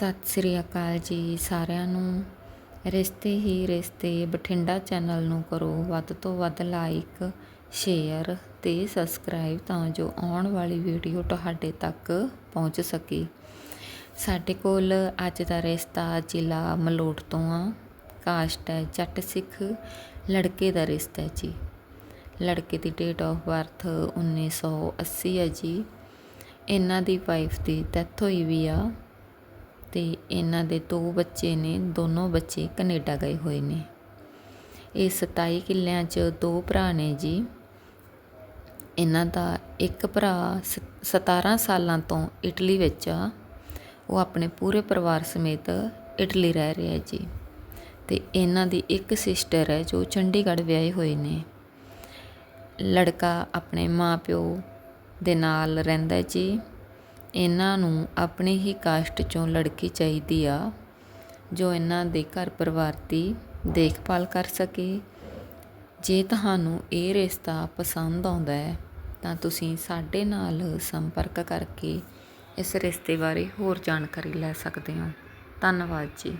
ਸਤਿ ਸ੍ਰੀ ਅਕਾਲ ਜੀ ਸਾਰਿਆਂ ਨੂੰ। ਰਿਸ਼ਤੇ ਹੀ ਰਿਸ਼ਤੇ, ਬਠਿੰਡਾ ਚੈਨਲ ਨੂੰ ਕਰੋ ਵੱਧ ਤੋਂ ਵੱਧ ਲਾਈਕ ਸ਼ੇਅਰ ਤੇ ਸਬਸਕ੍ਰਾਈਬ ਤਾਂ ਜੋ ਆਉਣ ਵਾਲੀ ਵੀਡੀਓ ਤੁਹਾਡੇ ਤੱਕ ਪਹੁੰਚ ਸਕੇ। ਸਾਡੇ ਕੋਲ ਅੱਜ ਦਾ ਰਿਸ਼ਤਾ ਜ਼ਿਲ੍ਹਾ ਮਲੋਟ ਤੋਂ ਆ। ਕਾਸਟ ਹੈ, ਜੱਟ ਸਿੱਖ, ਲੜਕੇ ਦਾ ਰਿਸ਼ਤਾ ਹੈ ਜੀ। ਲੜਕੇ ਦੀ ਡੇਟ ਆਫ ਬਰਥ 1980 ਹੈ ਜੀ। ਇਹਨਾਂ ਦੀ ਵਾਈਫ ਦੀ ਡੈਥ ਹੋਈ ਵੀ ਆ। ਤੇ ਇਹਨਾਂ ਦੇ ਦੋ ਬੱਚੇ ਨੇ, ਦੋਨੋਂ ਬੱਚੇ ਕੈਨੇਡਾ ਗਏ ਹੋਏ ਨੇ। ਇਹ 27 ਕਿੱਲਿਆਂ 'ਚ ਦੋ ਭਰਾ ਨੇ ਜੀ। ਇਹਨਾਂ ਦਾ ਇੱਕ ਭਰਾ ਸ- 17 ਸਾਲਾਂ ਤੋਂ ਇਟਲੀ ਵਿੱਚ ਆ। ਉਹ ਆਪਣੇ ਪੂਰੇ ਪਰਿਵਾਰ ਸਮੇਤ ਇਟਲੀ ਰਹਿ ਰਿਹਾ ਜੀ। ਤੇ ਇਹਨਾਂ ਦੀ ਇੱਕ ਸਿਸਟਰ ਹੈ ਜੋ ਚੰਡੀਗੜ੍ਹ ਵਿਆਹੇ ਹੋਏ ਨੇ। ਲੜਕਾ ਆਪਣੇ ਮਾਪਿਓ ਦੇ ਨਾਲ ਰਹਿੰਦਾ ਜੀ। ਇਹਨਾਂ ਨੂੰ ਆਪਣੀ ਹੀ ਕਾਸਟ ਚੋਂ ਲੜਕੀ ਚਾਹੀਦੀ ਆ, ਜੋ ਇਹਨਾਂ ਦੇ ਘਰ ਪਰਿਵਾਰ ਦੀ ਦੇਖਭਾਲ ਕਰ ਸਕੇ। ਜੇ ਤੁਹਾਨੂੰ ਇਹ ਰਿਸ਼ਤਾ ਪਸੰਦ ਆਉਂਦਾ ਹੈ, ਤਾਂ ਤੁਸੀਂ ਸਾਡੇ ਨਾਲ ਸੰਪਰਕ ਕਰਕੇ ਇਸ ਰਿਸ਼ਤੇ ਬਾਰੇ ਹੋਰ ਜਾਣਕਾਰੀ ਲੈ ਸਕਦੇ ਹੋ। ਧੰਨਵਾਦ ਜੀ।